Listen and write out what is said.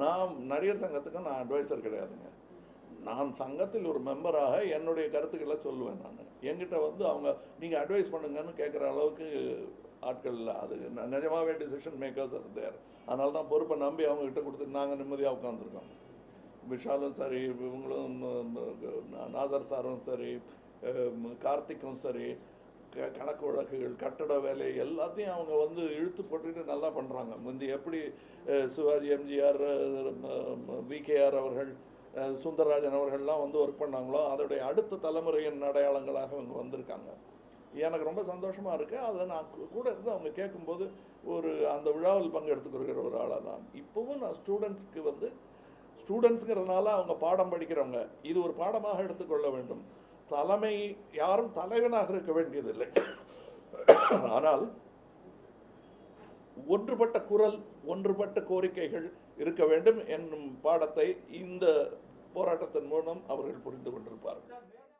நான் நடிகர் சங்கத்துக்கு நான் அட்வைசர் கிடையாதுங்க. நான் சங்கத்தில் ஒரு மெம்பராக என்னுடைய கருத்துக்களை சொல்லுவேன் நான். என்கிட்ட வந்து அவங்க நீங்கள் அட்வைஸ் பண்ணுங்கன்னு கேட்குற அளவுக்கு ஆட்கள் இல்லை. அது நிஜமாகவே டிசிஷன் மேக்கர்ஸ் இருந்தார் அதனால தான் பொறுப்பை நம்பி அவங்ககிட்ட கொடுத்து நாங்கள் நிம்மதியாக உட்காந்துருக்கோம் விஷாலும் சரி இவங்களும் நாசர் சாரும் சரி கார்த்திக்கும் சரி கணக்கு வழக்குகள் கட்டட வேலை எல்லாத்தையும் அவங்க வந்து இழுத்து போட்டுக்கிட்டு நல்லா பண்ணுறாங்க முந்தி எப்படி சிவாஜி எம்ஜிஆர் விகேஆர் அவர்கள் சுந்தரராஜன் அவர்கள்லாம் வந்து ஒர்க் பண்ணாங்களோ அதோடைய அடுத்த தலைமுறையின் அடையாளங்களாக அவங்க வந்திருக்காங்க. எனக்கு ரொம்ப சந்தோஷமாக இருக்குது அதை நான் கூ- கூட இருந்து அவங்க கேட்கும்போது ஒரு அந்த விழாவில் பங்கெடுத்துக்கொள்கிற ஒரு ஆளாக தான். இப்போவும் நான் ஸ்டூடெண்ட்ஸ்க்கு வந்து ஸ்டூடெண்ட்ஸுங்கிறதுனால அவங்க பாடம் படிக்கிறவங்க இது ஒரு பாடமாக எடுத்துக்கொள்ள வேண்டும். தலைமை யாரும் தலைவனாக இருக்க வேண்டியதில்லை. ஆனால் ஒன்றுபட்ட குரல் ஒன்றுபட்ட கோரிக்கைகள் இருக்க வேண்டும் என்னும் பாடத்தை இந்த போராட்டத்தின் மூலம் அவர்கள் புரிந்து கொண்டிருப்பார்கள்.